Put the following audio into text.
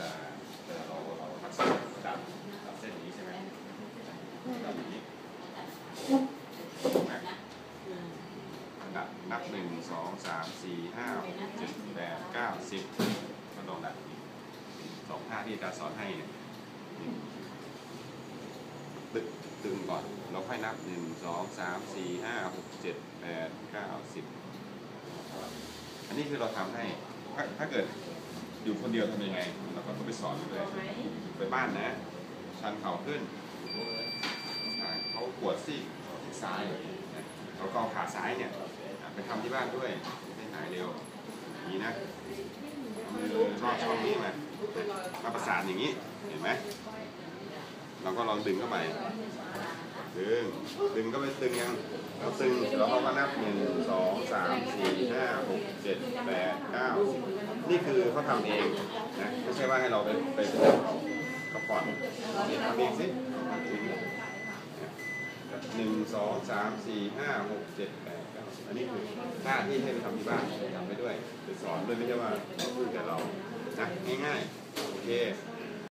จะเราเราทักษะดับดับเส้นนี้ใช่ไหมดับอย่างนี้นับนับหนึ่งสองสามสี่ห้าเจ็ดแปดเก้าสิบก็ลองดับอีกสองท่าที่อาจารย์สอนให้เนี่ยตึกตึงก่อนเราค่อยนับหนึ่งสองสามสี่ห้าหกเจ็ดแปดเก้าสิบอันนี้คือเราทำให้ถ้าถ้าเกิด อยู่คนเดียวทำยังไงเราก็ต้องไปสอนเลยไปบ้านนะ ชันเข่าขึ้นเขาปวดซี่ที่ซ้ายเราก็เอาขาซ้ายเนี่ยไปทำที่บ้านด้วยจะได้หายเร็วนี้นะเอามือรอบช่องนี้มามาประสานอย่างนี้เห็นไหมเราก็ลองดึงเข้าไปดึงดึงก็ไปดึงยังเราตึงแล้วเราก็นับหนึ่งสองสาม ห้าหกเจ็ดแปดเก้านี่คือเขาทำเองนะไม่ใช่ว่าให้เราไปไปเขาเขาก่อนนี่ทำเองสิหนึ่งสองสามสี่ห้าหกเจ็ดแปดเก้าอันนี้คือหน้าที่ให้ไปทำที่บ้านทำไปด้วยไปสอนด้วยไม่ใช่ว่าเขาพูดกับเรานะง่ายๆโอเค